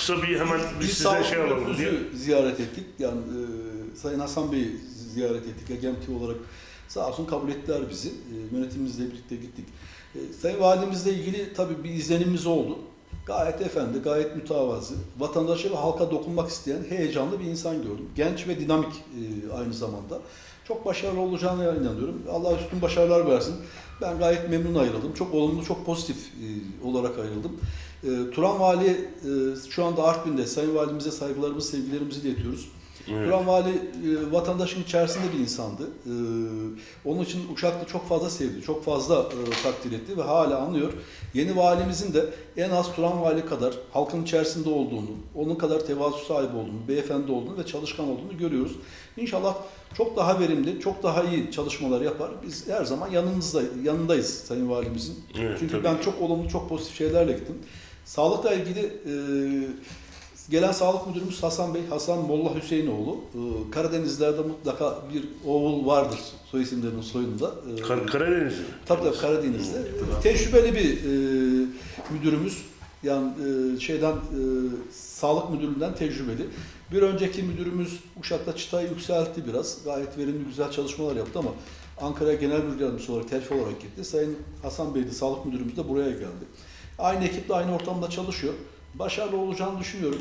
kısa bir hemen Biz biz size şey alalım diye. ziyaret ettik. Yani e, Sayın Hasan Bey'i ziyaret ettik. Agenti olarak sağ olsun kabul ettiler bizi. E, yönetimimizle birlikte gittik. E, Sayın Valimizle ilgili tabii bir izlenimimiz oldu. Gayet efendi, gayet mütevazı, vatandaşa ve halka dokunmak isteyen heyecanlı bir insan gördüm. Genç ve dinamik e, aynı zamanda. Çok başarılı olacağına inanıyorum. Allah üstün başarılar versin. Ben gayet memnun ayrıldım. Çok olumlu, çok pozitif e, olarak ayrıldım. E, Turan Vali e, şu anda Artvin'de. Sayın Valimize saygılarımızı, sevgilerimizi iletiyoruz. Evet. Turan Vali e, vatandaşın içerisinde bir insandı. E, onun için Uşak'ta çok fazla sevdi, çok fazla e, takdir etti ve hala anlıyor. Yeni valimizin de en az Turan Vali kadar halkın içerisinde olduğunu, onun kadar tevazu sahibi olduğunu, beyefendi olduğunu ve çalışkan olduğunu görüyoruz. İnşallah çok daha verimli, çok daha iyi çalışmalar yapar. Biz her zaman yanınızda, yanındayız Sayın Valimizin. Evet, Çünkü tabii ben çok olumlu, çok pozitif şeylerle gittim. Sağlıkla ilgili e, gelen sağlık müdürümüz Hasan Bey, Hasan Molla Hüseyinoğlu. E, Karadenizlerde mutlaka bir oğul vardır soy isimlerinin soyunda. E, Kar Karadeniz. Tabii tabii Karadeniz'de. E, Tecrübeli bir e, müdürümüz. Yani e, şeyden e, sağlık müdürlüğünden tecrübeli. Bir önceki müdürümüz Uşak'ta çıtayı yükseltti biraz. Gayet verimli güzel çalışmalar yaptı ama Ankara Genel Müdür Yardımcısı olarak terfi olarak gitti. Sayın Hasan Bey de sağlık müdürümüz de buraya geldi. Aynı ekiple aynı ortamda çalışıyor. Başarılı olacağını düşünüyorum.